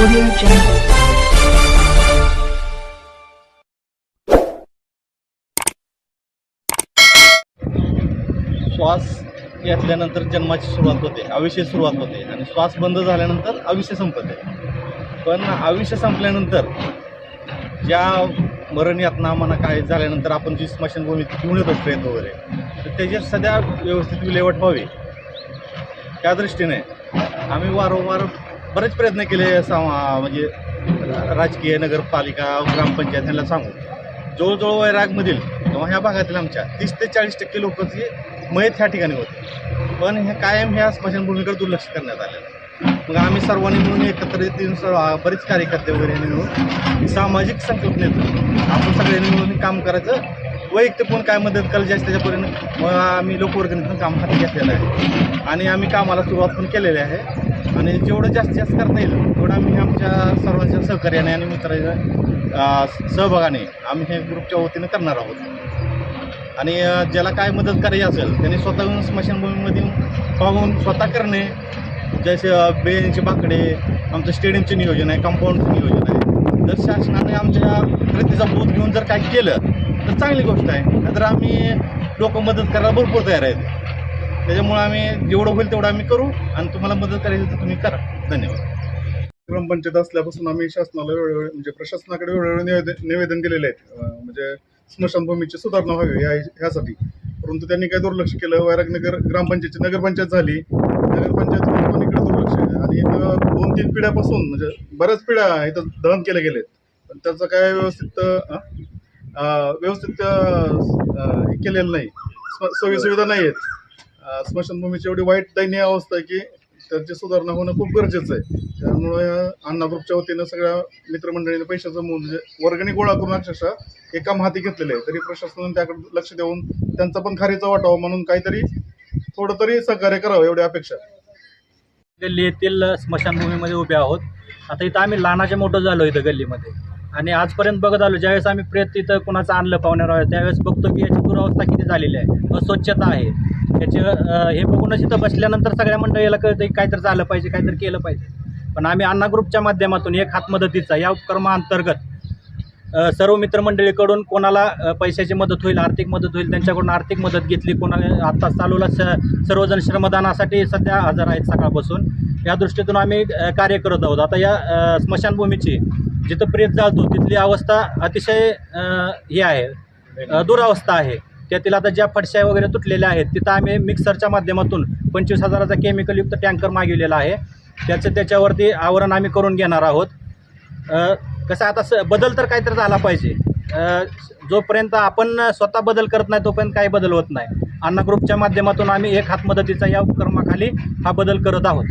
Audio Jungle. श्वास घेतल्यानंतर जन्माची सुरुवात होते आयुष्य सुरुवात होते आणि श्वास बंद झाल्यानंतर आयुष्य संपते पण आयुष्य संपल्यानंतर ज्या मरण यातना म्हणा काय झाल्यानंतर आपण जी स्मशानभूमीत घेऊन येतो ट्रेन वगैरे तर त्याची सध्या व्यवस्थित विल्हेवाट व्हावी त्या दृष्टीने आम्ही वारंवार बरेच प्रयत्न केले म्हणजे राजकीय नगरपालिका ग्रामपंचायत यांना सांगू. जवळजवळ वैरागमधील किंवा ह्या भागातील आमच्या तीस ते चाळीस टक्के लोकांची मयत ह्या ठिकाणी होते. पण हे कायम ह्या स्मशानभूमीकडे दुर्लक्ष करण्यात आलेलं आहे. मग आम्ही सर्वांनी मिळून एकत्रित येऊन बरेच कार्यकर्ते वगैरे मिळून सामाजिक संकल्पनेतून आपण सगळ्यांनी मिळून काम करायचं. वैयक्तिक कोण काय मदत करायची जास्त त्याच्यापर्यंत मग आम्ही लोकवर्गणीतून काम हाती घेतलेलं आहे. आणि आम्ही कामाला सुरुवात पण केलेली आहे. आणि जेवढं जास्तीत जास्त करता येईल तेवढं आम्ही आमच्या सर्वांच्या सहकार्याने आणि मित्राच्या सहभागाने आम्ही हे ग्रुपच्या वतीनं करणार आहोत. आणि ज्याला काय मदत करायची असेल त्यांनी स्वतःहून स्मशानभूमीमध्ये पाहून स्वतः करणे. जसे बेंचे बाकडे आमचं स्टेडियमचे नियोजन आहे कंपाऊंडचं नियोजन आहे. जर शासनाने आमच्या प्रतिचा बोध घेऊन जर काय केलं तर चांगली गोष्ट आहे. नाहीतर आम्ही लोक मदत करायला भरपूर तयार आहेत. त्याच्यामुळे आम्ही जेवढं होईल तेवढं आम्ही करू आणि तुम्हाला मदत करायची तर तुम्ही करा. धन्यवाद. ग्रामपंचायत असल्यापासून आम्ही शासनाला वेळोवेळी म्हणजे प्रशासनाकडे वेळोवेळी निवेदन निवेदन दिलेले आहेत म्हणजे स्मशानभूमीची सुधारणा व्हावी या ह्यासाठी. परंतु त्यांनी काय दुर्लक्ष केलं. वैरागनगर ग्रामपंचायतची नगरपंचायत झाली. नगरपंचायत पण इकडे दुर्लक्ष आणि इथं दोन तीन पिढ्यापासून म्हणजे बऱ्याच पिढ्या इथं दहन केले गेलेत. पण त्याचं काय व्यवस्थित व्यवस्थित हे केलेलं नाही. सोयीसुविधा नाही आहेत स्मशानभूमीची एवढी वाईट दयनीय अवस्था आहे की त्याची सुधारणा होणं खूप गरजेचं आहे. त्यामुळे अण्णा ग्रुपच्या वतीनं सगळ्या मित्रमंडळीने पैशाचं मूल म्हणजे वर्गणी गोळा करून अक्षरशः हे काम हाती घेतलेले आहे. तरी प्रशासनाने त्याकडे लक्ष देऊन त्यांचा पण खारीचा वाटावा म्हणून काहीतरी थोडं तरी सहकार्य करावं एवढी अपेक्षा गल्ली येथील स्मशानभूमीमध्ये उभे आहोत. आता इथं आम्ही लहानाचे मोठं झालो इथं गल्लीमध्ये. आणि आजपर्यंत बघत आलो ज्यावेळेस आम्ही प्रेत इथं कुणाचं आणलं पाहुण्यावर त्यावेळेस बघतो की याची दुरावस्था किती झालेली आहे. अस्वच्छता आहे. याचे हे बघूनच इथं बसल्यानंतर सगळ्या मंडळीला कळतं की काहीतरी झालं पाहिजे काहीतरी केलं पाहिजे. पण आम्ही अण्णा ग्रुपच्या माध्यमातून एक हात मदतीचा या उपक्रमाअंतर्गत सर्व मित्रमंडळीकडून कोणाला पैशाची मदत होईल आर्थिक मदत होईल त्यांच्याकडून आर्थिक मदत घेतली कोणाला आत्ता चालूला स सर्वजण श्रमदानासाठी सध्या हजर आहेत सकाळपासून. या दृष्टीतून आम्ही कार्य करत आहोत. आता या स्मशानभूमीची जिथं प्रेत जाळतो तिथली अवस्था अतिशय हे आहे दुरावस्था आहे. त्यातील आता ज्या फडशा वगैरे तुटलेल्या आहेत तिथं आम्ही मिक्सरच्या माध्यमातून पंचवीस हजाराचा केमिकलयुक्त टँकर मागविलेला आहे. त्याचं त्याच्यावरती आवरण आम्ही करून घेणार आहोत. कसं आता स बदल तर काहीतरी झाला पाहिजे. जोपर्यंत आपण स्वतः बदल करत नाही तोपर्यंत काही बदल होत नाही. अण्णा ग्रुपच्या माध्यमातून आम्ही एक हात मदतीचा या उपक्रमाखाली हा बदल करत आहोत.